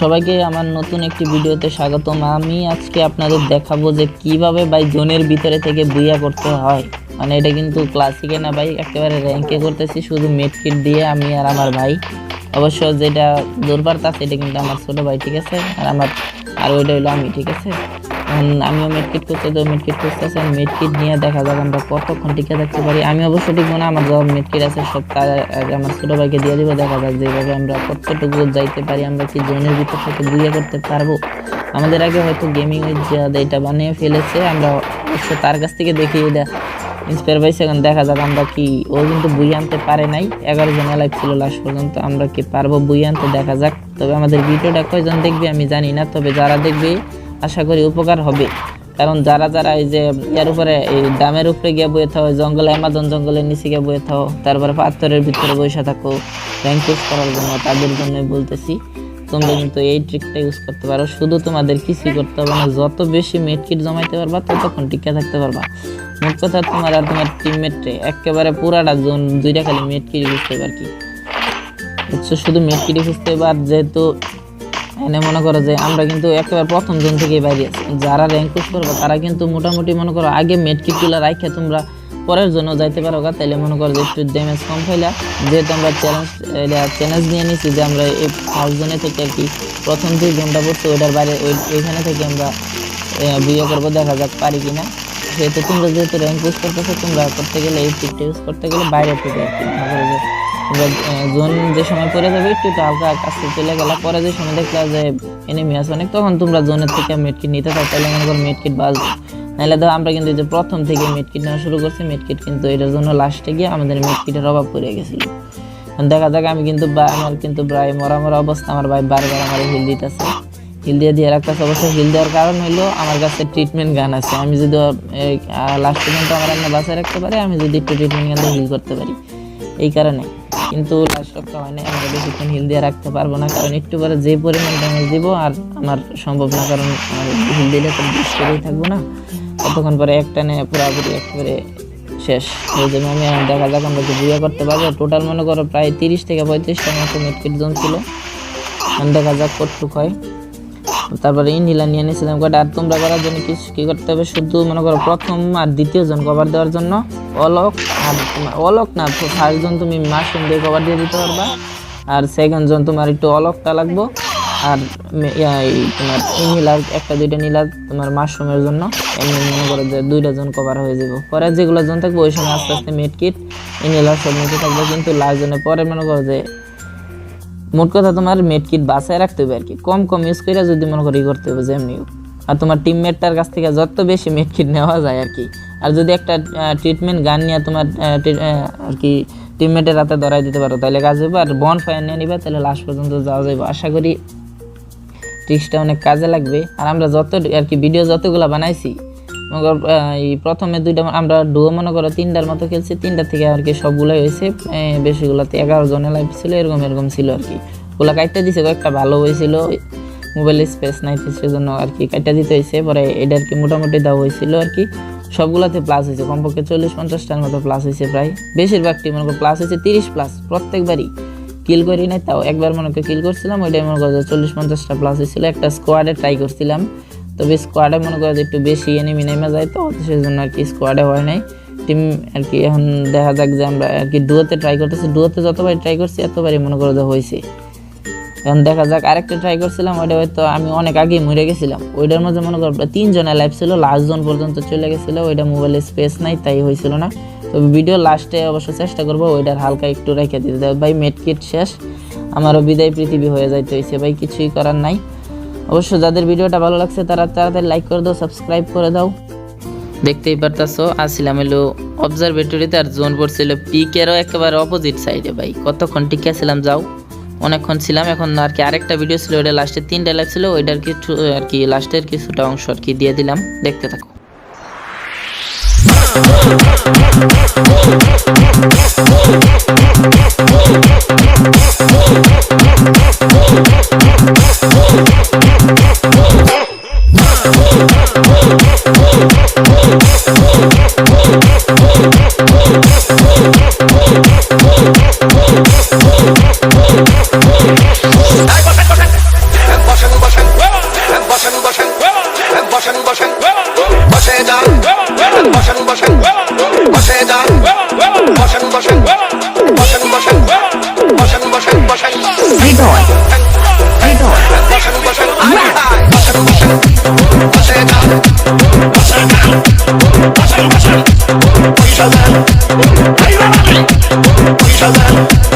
সবাইকে আমার নতুন একটি ভিডিওতে স্বাগতম। আমি আজকে আপনাদের দেখাবো যে কীভাবে ভাই জোনের ভিতরে থেকে বুইয়া করতে হয়। মানে এটা কিন্তু ক্লাসিকে না ভাই, একেবারে র্যাঙ্কে করতেছি, শুধু মেট কিট দিয়ে আমি আর আমার ভাই। অবশ্য যেটা দৌড়বার তা সেটা কিন্তু আমার ছোট ভাই, ঠিক আছে? আর আমার, আর ওইটা হইল আমি, ঠিক আছে? আমিও মেডকিট করতে তো মেডকিট করতেছি আর মেডকিট নিয়ে দেখা যাক আমরা কতক্ষণ টিকে থাকতে পারি। আমি অবশ্য টিকবো না আমার যখন মেডকিট আছে, সব তার আমার ছোটো ভাইকে দিয়ে দিব, দেখা যাক যেভাবে আমরা কতটুকু যাইতে পারি, আমরা কি জোনের ভিতর থেকে বুঝে করতে পারব? আমাদের আগে হয়তো গেমিং এটা বানিয়ে ফেলেছে, আমরা অবশ্য তার কাছ থেকে দেখি এটা ইন্সপায়ার এখন দেখা যাক আমরা কি, ও কিন্তু বই আনতে পারে নাই। এগারো জন লাইভ ছিল লাস্ট পর্যন্ত, আমরা কি পারব বই আনতে? দেখা যাক। তবে আমাদের ভিডিওটা কয়জন দেখবে আমি জানি না, তবে যারা দেখবে, আশা করি উপকার হবে। কারণ যারা যারা এই যে ইয়ার উপরে, এই ডামের উপরে গিয়ে বয়ে থাকো জঙ্গলে, অ্যামাজন জঙ্গলের নিচে গিয়ে বয়ে থাকো তারপরে পাথরের ভিতরে বসে থাকো পুশ করার জন্য তাদের জন্যই বলতেছি। তোমরা কিন্তু এই ট্রিকটা ইউজ করতে পারো। শুধু তোমাদের কিছুই করতে হবে না, যত বেশি মেট কিট জমাইতে পারবা, ততক্ষণ টিকে থাকতে পারবা। মোট কথা তোমার আর তোমার টিমমেটে একেবারে পুরাটা জোন, দুইটা খালি মেট কিট বুঝতে পার কি। বুঝছ? শুধু মেট কিট বুঝতে পার যেহেতু এনে মনে করো যে আমরা কিন্তু একেবারে প্রথম জোন থেকেই বাইরে যারা র্যাঙ্ক করবে, তারা কিন্তু মোটামুটি মনে করো আগে মেট কিটগুলো রাখে তোমরা পরের জন্য যাইতে পারো গা তাইলে মনে করো যে একটু ড্যামেজ কম পাইলা। যেহেতু আমরা চ্যালেঞ্জ চ্যালেঞ্জ নিয়ে নিছি যে আমরা এই ফার্স্ট জোনে থেকে আর কি প্রথম যে জোনটা পড়ছে, ওইটার বাইরে ওই, ওইখানে থেকে আমরা বিয়ে করব, দেখা যাক পারি কিনা। সেহেতু তোমরা যেহেতু র্যাঙ্ক ইউজ করতেছো, তোমরা করতে গেলে এই টিকটা ইউজ করতে গেলে বাইরে থেকে আর কি। মনে করো তোমরা জোন যে সময় পরে যাবে, একটু একটু হালকা কাছে চলে গেলা। পরে যে সময় দেখলা যে এনিমি আছে অনেক, তখন তোমরা জোনের থেকে মেডকিট নিতে থাকো তাহলে মনে করো মেডকিট বাজবে নাহলে ধরো আমরা কিন্তু যে প্রথম থেকে মেডকিট নেওয়া শুরু করছি মেডকিট কিন্তু এটার জন্য লাস্টে গিয়ে আমাদের মেডকিটের অভাব পড়ে গেছিল। দেখা যাক, আমি কিন্তু আমার কিন্তু প্রায় মরা মরা অবস্থা, আমার ভাই বারবার আমার হিল দিতেছে। হিল দিয়ে দিয়ে রাখতেছে, অবশ্য হিল দেওয়ার কারণ হইল আমার কাছে ট্রিটমেন্ট গান আছে। আমি যদি লাস্ট পর্যন্ত আমার এমনি বাসায় রাখতে পারি, আমি যদি একটু ট্রিটমেন্ট গান হিল করতে পারি। এই কারণে। কিন্তু লাস্ট রক্ষা হয় না আমরা বেশিক্ষণ হিল দিয়ে রাখতে পারব না, কারণ একটু পরে যে পরিমাণ ড্যামেজ দিব আর আমার সম্ভব না, কারণ হিল দিলে তো করেই থাকব না। ততক্ষণ পরে একটানে পুরোপুরি একবারে শেষ। এই জন্য আমি দেখা যাক আমরা কি বুঝে করতে পারব। টোটাল মনে করো প্রায় তিরিশ থেকে পঁয়ত্রিশটার মতো মিটকিট জোন ছিল। দেখা যাক কতটুক হয়। তারপরে ইনহিলার নিয়ে নিয়েছিলাম কটা আর তোমরা করার জন্য কিছু কী করতে হবে? শুধু মনে করো প্রথম আর দ্বিতীয় জন কভার দেওয়ার জন্য অলক আর অলক না ফার্স্ট জন তুমি মাশরুম দিয়ে কভার দিয়ে দিতে পারবা। আর সেকেন্ড জন তোমার একটু অলকটা লাগবো। আর তোমার ইনহিলার একটা দুইটা নিলার তোমার মাশরুমের জন্য এমনি মনে করো যে দুইটা জন কভার হয়ে যাব। পরে যেগুলো জন থাকবে, ওই সময় আস্তে আস্তে মেড কিট ইনহেলার সব নিতে থাকবে। কিন্তু লাস্ট জনে পরে মনে করো যে মোট কথা তোমার মেড কিট বাসায় রাখতে হবে আর কি। কম কম ইউজ করে যদি মনে করি করতে হবে যেমনি হোক। আর তোমার টিমমেটটার কাছ থেকে যত বেশি মেড কিট নেওয়া যায় আর কি। আর যদি একটা ট্রিটমেন্ট গান নিয়ে তোমার আর কি টিমমেটের রাতে ধরাই দিতে পারো, তাহলে কাজ হবে আর বন ফায়ার নিয়ে নিবে, তাহলে লাস্ট পর্যন্ত যাওয়া যাবে আশা করি ট্রিক্সটা অনেক কাজে লাগবে। আর আমরা যত আর কি ভিডিও যতগুলো বানাইছি এই প্রথমে দুইটা আমরা ডুয়ো মনে করো তিনটার মতো খেলছি তিনটা থেকে আর কি সবগুলোই হয়েছে বেশিগুলোতে এগারো জনের লাইফ ছিল, এরকম এরকম ছিল আর কি। ওগুলো কাটতে দিছে কয়েকটা ভালো হয়েছিল মোবাইলে স্পেস নাই সেজন্য আর কি কাটতে দিতে হয়েছে, পরে এটা আর কি মোটামুটি দেওয়া হয়েছিল আর কি। সবগুলোতে প্লাস হয়েছে, কমপক্ষে চল্লিশ পঞ্চাশটার মতো প্লাস হয়েছে প্রায়। বেশিরভাগটি মনে করো প্লাস হয়েছে তিরিশ প্লাস প্রত্যেকবারই। কিল করি নাই, তাও একবার মনে কিল করছিলাম, ওইটাই মনে করো চল্লিশ পঞ্চাশটা প্লাস হয়েছিল, একটা স্কোয়াডে ট্রাই করছিলাম। তবে স্কোয়াডে মনে করো একটু বেশি এনিমি নেমে যায় তো সেই জন্য আর কি স্কোয়াডে হয় নাই। টিম আর কি এখন দেখা যাক যে আমরা আর কি ডুয়োতে ট্রাই করতেছি ডুয়োতে যতবার ট্রাই করছি, এতবারই মনে করো যে হয়েছে এখন দেখা যাক, আরেকটা ট্রাই করছিলাম, ওইটা হয়তো আমি অনেক আগেই মরে গেছিলাম। ওইটার মধ্যে মনে করো তিনজনের লাইফ ছিল লাস্ট জন পর্যন্ত চলে গেছিল, ওইটা মোবাইলে স্পেস নাই, তাই হয়েছিল না। তবে ভিডিও লাস্টে অবশ্য চেষ্টা করব, ওইটার হালকা একটু রেখে দিতে। ভাই মেড কিট শেষ। আমারও বিদায় পৃথিবী হয়ে যাইতে হয়েছে ভাই, কিছুই করার নাই। অবশ্য যাদের ভিডিওটা ভালো লাগছে, তারা তাড়াতাড়ি লাইক করে দাও সাবস্ক্রাইব করে দাও। দেখতেই পারতাছো আসছিলাম এলো অবজারভেটরিতে আর জোন পড়ছিল পিকেরও একেবারে অপোজিট সাইডে ভাই। কতক্ষণ টিকে ছিলাম, যাও। অনেকক্ষণ ছিলাম, এখন আর কি আরেকটা ভিডিও ছিল, ওইটা লাস্টে তিনটা লাগছিল ছিল ওইটার কিছু, আর কি লাস্টের কিছুটা অংশ আর কি দিয়ে দিলাম। দেখতে থাকো। Oh, হৃদয় হৃদয় পয়সা দেন পয়সা দেন